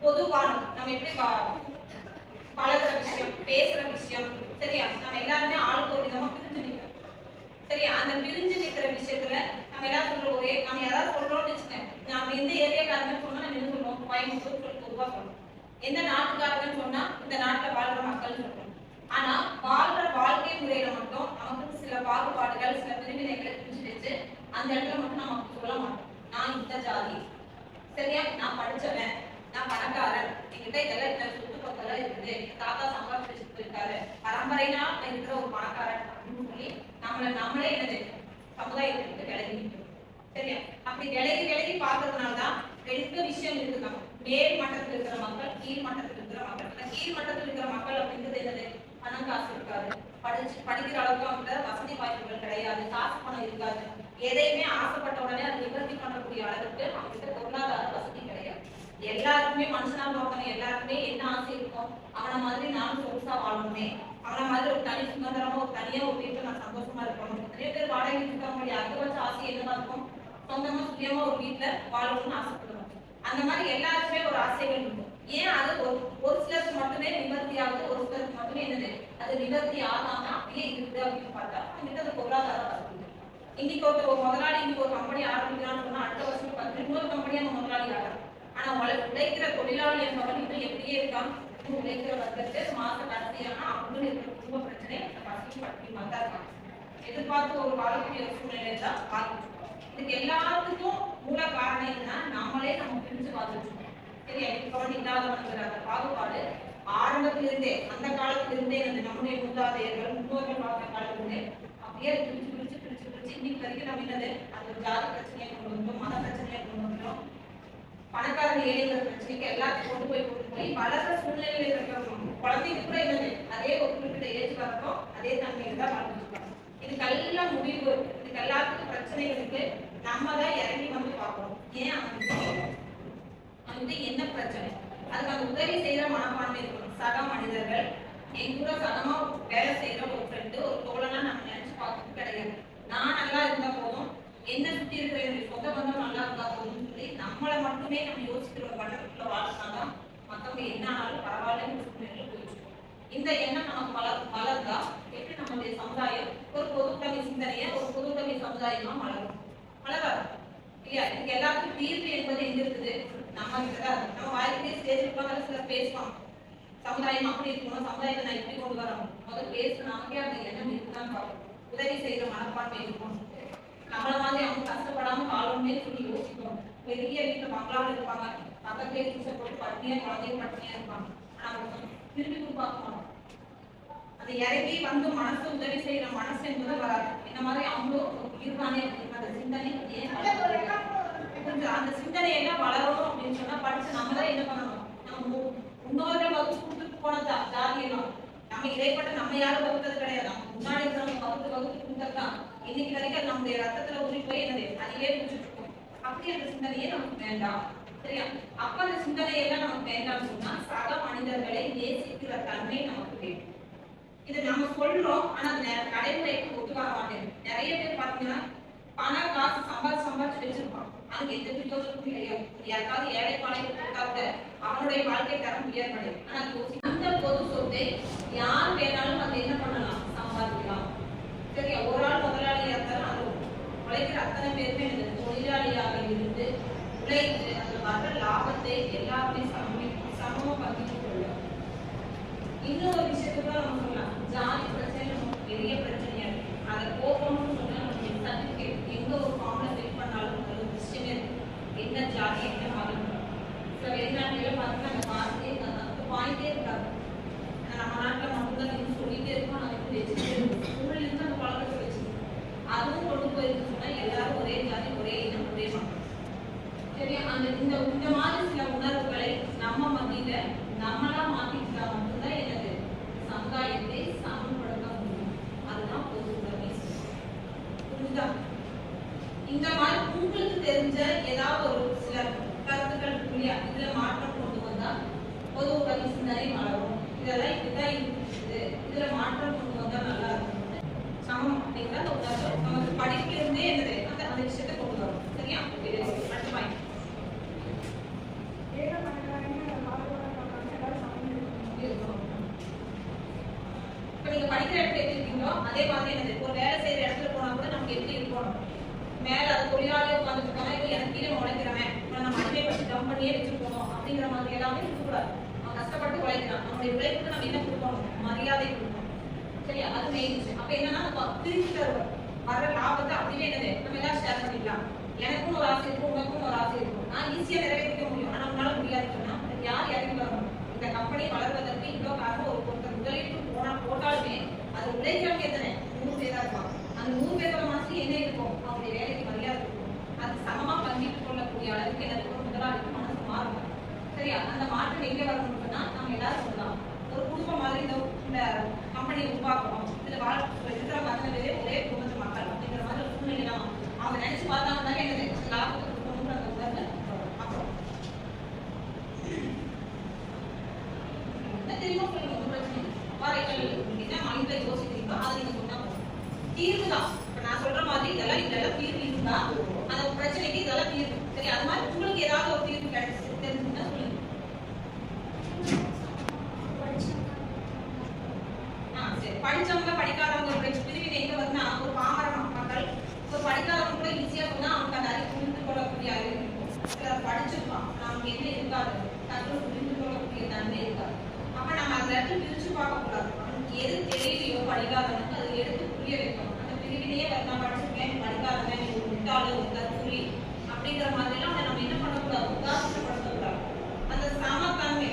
நம்ம எப்படி பழகிற விஷயம் பேசுற விஷயம் சரியா? நம்ம எல்லாருமே ஆளுக்கு ஒரு விதமா பிரிஞ்சு நிற்கிறோம் சரியா? அந்த பிரிஞ்சு நிற்கிற விஷயத்துல நம்ம எல்லாரும் சொல்ற ஒரே நம்ம யாராவது சொல்றோம்னு வச்சுக்கோங்க நம்ம எந்த ஏரியாக்காரங்க சொன்னா நம்ம என்ன சொல்லுவோம்? கோயம்புத்தூர் பொதுவாக சொல்லணும் சொல்லுவோம். எந்த நாட்டுக்காரங்கன்னு சொன்னா இந்த நாட்டுல வாழ்ற மக்கள் சொல்றோம் ஆனா வாழ்ற வாழ்க்கை முறையில மட்டும் நமக்கு சில பாகுபாடுகள் சில பிரிவினைகளை பிரிஞ்சு வச்சு அந்த இடத்துல மட்டும் நம்ம சொல்ல மாட்டோம். நான் இந்த ஜாதி. சரியா? நான் படிச்சவன். நான் பணக்காரன். என்கிட்ட இதெல்லாம் இந்த சொத்து பக்கம் இருக்குது தாத்தா சம்பாதிச்சு வச்சுட்டு இருக்காரு பரம்பரைனா இருக்கிற ஒரு பணக்காரன் அப்படின்னு சொல்லி நம்மளை நம்மளே என்னது சமுதாயத்திற்கு விலகி சரியா? அப்படி விலகி விலகி பார்க்கறதுனால தான் ரெண்டு விஷயம் இருக்குங்க மேல் மட்டத்தில் இருக்கிற மக்கள் கீழ் மட்டத்தில் இருக்கிற மக்கள். அந்த கீழ் மட்டத்தில் இருக்கிற மக்கள் அப்படிங்கிறது என்னது? பணம் காசு இருக்காது. படிச்சு படிக்கிற அளவுக்கு அவங்க வசதி வாய்ப்புகள் கிடையாது. காசு பணம் இருக்காது. எதையுமே ஆசைப்பட்ட உடனே அதை நிவர்த்தி பண்ணக்கூடிய அளவுக்கு அவங்க கிட்ட பொருளாதார வசதி கிடையாது. எல்லாருக்குமே மனுஷனா பார்க்கணும். எல்லாருக்குமே என்ன ஆசை இருக்கும் அவனை மாதிரி நானும் சொகுசா வாழணுமே. அவனை மாதிரி ஒரு தனி சுதந்திரமா ஒரு தனியா ஒரு வீட்டுல நான் சந்தோஷமா இருக்கணும். நிறைய பேர் வாடகை இருக்கவங்களுடைய அதிகபட்ச ஆசை என்னவா இருக்கும்? சொந்தமா சுயமா ஒரு வீட்டுல வாழணும்னு ஆசைப்படுவோம். அந்த மாதிரி எல்லாருக்குமே ஒரு ஆசைகள் இருக்கும். ஏன் அது ஒரு ஒரு சிலருக்கு மட்டுமே நிவர்த்தி ஆகுது ஒரு சிலருக்கு மட்டுமே என்னது? அது நிவர்த்தி ஆகாம அப்படியே இருக்குது அப்படின்னு பார்த்தா அவங்ககிட்ட அது பொருளாதார வசதி. இன்னைக்கு ஒரு முதலாளி இன்னைக்கு ஒரு கம்பெனி ஆரம்பிக்கிறான்னு சொன்னா அடுத்த வருஷம் பார்த்து இன்னொரு கம்பெனி அந்த முதலாளி ஆகிறார் ஆனா உங்களை உழைக்கிற தொழிலாளி என்பவன் இன்னும் எப்படியே இருக்கான்? உழைக்கிற வர்க்கத்தை மாச கடைசியானா அவங்களும் இருக்கிற குடும்ப பிரச்சனை அந்த பசி பட்டி தான் எதிர்பார்த்து ஒரு வாழக்கூடிய சூழ்நிலை தான் வாழ்ந்துட்டு இதுக்கு எல்லாத்துக்கும் மூல காரணம் தான் நாமளே நம்ம பிரிஞ்சு வாழ்ந்துட்டு இருக்கோம். சரியா இப்பவன் இல்லாதவனுங்கிற அந்த பாகுபாடு ஆரம்பத்திலிருந்தே அந்த காலத்திலிருந்தே அந்த நம்முடைய மூதாதையர்கள் முன்னோர்கள் வாழ்ந்த காலத்திலிருந்தே அப்படியே பிரிச்சு பிரிச்சு பிரிச்சு பிரிச்சு இன்னைக்கு வரைக்கும் நம்ம என்னது? அது ஒரு ஜாதி பிரச்சனையை கொண்டு வந்தோம் மத பிரச்சனையை கொண்டு வந்துடும் பணக்காரங்க ஏழைங்கிற பிரச்சனைக்கு எல்லாத்தையும் கொண்டு போய் கொண்டு போய் வளர்ற சூழ்நிலையில இருக்கிற குழந்தைங்க கூட என்னது அதே ஒரு குறிப்பிட்ட ஏஜ் வரணும் அதே தன்மையில தான் வளர்ந்துருக்காங்க இதுக்கெல்லாம் முடிவு இதுக்கு எல்லாத்துக்கும் பிரச்சனைகளுக்கு நம்ம தான் இறங்கி வந்து பார்க்கணும். ஏன் அவனுக்கு வந்து என்ன பிரச்சனை? அதுக்கு அந்த உதவி செய்யற மனப்பான்மை இருக்கணும். சக மனிதர்கள் என் கூட சகமா வேலை செய்யற ஒரு ஃப்ரெண்டு ஒரு தோழனா நம்ம நினைச்சு பார்க்கறது கிடையாது. நான் நல்லா இருந்தா போதும். என்ன சுத்தி இருக்கிற சொந்த பந்தம் நல்லா இருந்தா போதும். நம்மளை மட்டுமே நம்ம யோசிக்கிற ஒரு கட்டத்துக்குள்ள வாழ்ந்தாதான் மத்தவங்க என்ன ஆனாலும் பரவாயில்லன்னு சூழ்நிலையில போயிட்டு இந்த எண்ணம் நமக்கு வளர் வளர்ந்தா எப்படி நம்மளுடைய சமுதாயம் ஒரு பொதுத்தமை சிந்தனைய ஒரு பொதுத்தமை சமுதாயமா வளரும். வளராது. இல்லையா? இதுக்கு எல்லாத்துக்கும் தீர்வு என்பது எங்க இருக்குது? நம்ம கிட்டதான் நம்ம வாய்க்கிட்டே சேர்த்துருப்பாங்க சில பேசுவாங்க சமுதாயம் அப்படி இருக்கணும். சமுதாயத்தை நான் எப்படி கொண்டு வரணும். முதல்ல பேசுனாங்க அந்த எண்ணம் இருக்குதான் பார்க்கணும் உதவி செய்யற மனப்பான்மை இருக்கும் நம்மள மாதிரி அவங்க கஷ்டப்படாம வாழணும்னே சொல்லி பெரிய வீட்டுல பங்களாவில் இருப்பாங்க. பக்கத்துல பூசை போட்டு பட்டினியா குழந்தைங்க பட்டினியா இருப்பாங்க. ஆனா திருப்பி கொடுப்பாங்க. அந்த இறங்கி வந்து மனசு உதவி செய்யற மனசு என்பது வராது. இந்த மாதிரி அவங்களும் இருக்கானே உயிர் அந்த சிந்தனை கொஞ்சம் அந்த சிந்தனை என்ன வளரணும் அப்படின்னு சொன்னா படிச்சு நம்ம தான் என்ன பண்ணணும்? நம்ம முன்னோர்கள் வகுத்து கொடுத்துட்டு போனதா ஜாதி நம்ம இடைப்பட்ட நம்ம யாரும் வகுத்தது கிடையாது. நம்ம முன்னாடி இருக்கிறவங்க வகுத்து வகுத்து கொடுத்ததுதான் இன்னைக்கு வரைக்கும் அது நம்முடைய ரத்தத்துல ஊறி போய் என்னது அதையே குடிச்சிட்டு அப்படி அந்த சிந்தனையே நமக்கு வேண்டாம். சரியா? அப்ப அந்த சிந்தனையெல்லாம் நமக்கு வேண்டாம்னு சொன்னா சக மனிதர்களை நேசிக்கிற தன்மை நமக்கு வேண்டும். இது நம்ம சொல்றோம் ஆனா அது நடைமுறைக்கு ஒத்து வர மாட்டேங்குது. நிறைய பேர் பாத்தீங்கன்னா பணம் காசு சம்பாதி சம்பாதிச்சு வச்சிருப்பான் அதுக்கு எந்த பிரயோஜனமும் கிடையாது யாருக்காவது ஏழை பாளையம் கொடுத்தா அவனுடைய வாழ்க்கை தரம் உயர்வடையும். ஆனா இந்த அந்த பொது சொத்தை யார் வேணாலும் அது என்ன பண்ணலாம் சம்பாதிக்கலாம் சரியா ஒரு ஆள் முதலாளியா இருந்தாலும் அது உழைக்கிற அத்தனை பேருமே எனக்கு தொழிலாளியாக இருந்து உழைத்து அந்த வர்ற லாபத்தை எல்லாருமே சம சமமா பகிர்ந்து கொள்ளும் இன்னொரு விஷயத்துக்கு தான் நம்ம சொல்லலாம் ஜாதி பிரச்சனை நமக்கு பெரிய பிரச்சனையா இருக்கு அதை போகணும்னு சொன்னா நமக்கு சர்டிபிகேட் எங்க ஒரு ஃபார்ம்ல ஃபில் பண்ணாலும் அது ஒரு விஷயமே இருக்கு என்ன ஜாதி என்ன மதம் சில வெளிநாட்டுல பார்த்தீங்கன்னா அந்த வார்த்தையே அந்த பாயிண்டே இருக்காது ஆனா நம்ம நாட்டுல மட்டும்தான் நீங்க சொல்லிட்டே இருக்கோம் நான் வந்து வச்சுட்டே இருக்கோம் ஸ்கூல்ல இருந்து அந்த பழக்கத்தை வச்சுருக்கோம் அதுவும் கொண்டு போயிருக்கு சொன்னா எல்லாரும் ஒரே ஜாதி ஒரே இனம் ஒரே மக்கள் சரியா இந்த இந்த மாதிரி சில உணர்வுகளை நம்ம மத்தியில நம்மளா மாத்திக்கிட்டா மட்டும்தான் எனது சமுதாயத்தை சமப்படுத்த முடியும். அதுதான் பொது உடைமை புரிஞ்சுதா? இந்த மாதிரி உங்களுக்கு தெரிஞ்ச ஏதாவது ஒரு சில கருத்துக்கள் இல்லையா? இதுல மாற்றம் கொண்டு வந்தா பொது உடைமை சிந்தனை வளரும் இதெல்லாம் இப்படிதான் இருக்குது இதுல மாற்றம் கொண்டு வந்தா நல்லா இருக்கும் சமம். அப்படிங்கிற அந்த உணர்வு நமக்கு படிப்புல என்னது? அந்த அந்த விஷயத்தை கொண்டு வரும். சரியா அடுத்த பாயிண்ட் இடத்துல எப்படி இருக்கீங்களோ அதே மாதிரி என்னது ஒரு வேலை செய்யற இடத்துல போனா கூட நமக்கு எப்படி இருக்கணும்? மேல அது தொழிலாளி உட்காந்துட்டு இருக்காங்க இப்போ எனக்கு கீழே உழைக்கிறவன் நம்ம நம்ம பற்றி டம் பண்ணியே வச்சிருக்கோம். அப்படிங்கிற மாதிரி எல்லாமே இருக்கக்கூடாது. அவன் கஷ்டப்பட்டு உழைக்கிறான் நம்மளுடைய உழைப்புக்கு நம்ம என்ன கொடுக்கணும்? மரியாதை கொடுக்கணும். சரியா? அது மெயின் அப்ப என்னன்னா நம்ம பிரிச்சு தருவோம் வர லாபத்தை அப்படியே என்னது? நம்ம எல்லாம் ஷேர் பண்ணிக்கலாம் எனக்கும் ஒரு ஆசை இருக்கும் உனக்கும் ஒரு ஆசை இருக்கும். நான் ஈஸியா நிறைய முடியும் ஆனா உன்னால முடியாது சொன்னா அதுக்கு யார் இறங்கி வரணும் இந்த கம்பெனி வளர்வதற்கு இவ்வளோ காரணம் ஒரு ஒருத்தர் முதலீட்டு போனா போட்டாலுமே அது உழைக்கிறவங்க எத்தனை நூறு பேர் தான் இருப்பாங்க அந்த நூறு பேரோட இருக்கும். அவங்களுடைய வேலைக்கு மரியாதை இருக்கும். அது சமமா பங்கிட்டு கொள்ளக்கூடிய அளவுக்கு எனக்கு ஒரு முதலாளிக்கு மனசு மாறும். சரியா? அந்த மாற்றம் எங்க வரணும்னா நம்ம எல்லாரும் சொல்லலாம். ஒரு குடும்பம் மாதிரி இந்த இந்த கம்பெனியை உருவாக்கணும். இதுல வாழ் இருக்கிற அத்தனை பேரே ஒரே குடும்பத்து மக்கள் அப்படிங்கிற மாதிரி ஒரு சூழ்நிலை தான் அவங்க நினைச்சு பார்த்தா தானே எனக்கு லாபத்தை கொடுக்கணும்னு அந்த உணர்வு அப்புறம். தெரியுமா சொல்லுங்க ஒன்றும் பிரச்சனை இல்லை. வாரைகள் என்ன மைண்ட்ல யோசிக்கிறீங்களோ அதை நீங்க சொன்னா தீர்வு தான். நான் சொல்ற மாதிரி இதெல்லாம் இதெல்லாம் தீர்வு இருந்தா அந்த பிரச்சனைக்கு இதெல்லாம் தீர்வு. சரி அது மாதிரி உங்களுக்கு ஏதாவது ஒரு தீர்வு கிடைச்சு தெரிஞ்சுன்னா சொல்லுங்க. சரி. படிச்சவங்க படிக்காதவங்க பிரிவினை எங்க வருதுன்னா ஒரு பாமர மக்கள் ஒரு படிக்காதவங்க கூட ஈஸியா சொன்னா அவனுக்கு அந்த அறிவு புரிந்து கொள்ளக்கூடிய அறிவு இருக்கும். சிலர் படிச்சிருப்பான் நமக்கு என்ன இருக்காது? டக்குனு புரிந்து கொள்ளக்கூடிய தன்மை இருக்காது. அப்ப நம்ம அந்த இடத்துல பிரிச்சு பார்க்க கூடாது அவனுக்கு எது தெரியலையோ படிக்காதவனுக்கு அது எடுத்து புரிய வைக்கணும். அந்த நான் படிச்சிருக்கேன் படிக்காதவன் நீ ஒரு முட்டாளு ஒரு அப்படிங்கிற மாதிரிலாம் நம்ம என்ன பண்ணக்கூடாது உதாசனப்படுத்தக்கூடாது. அந்த சமத்தன்மை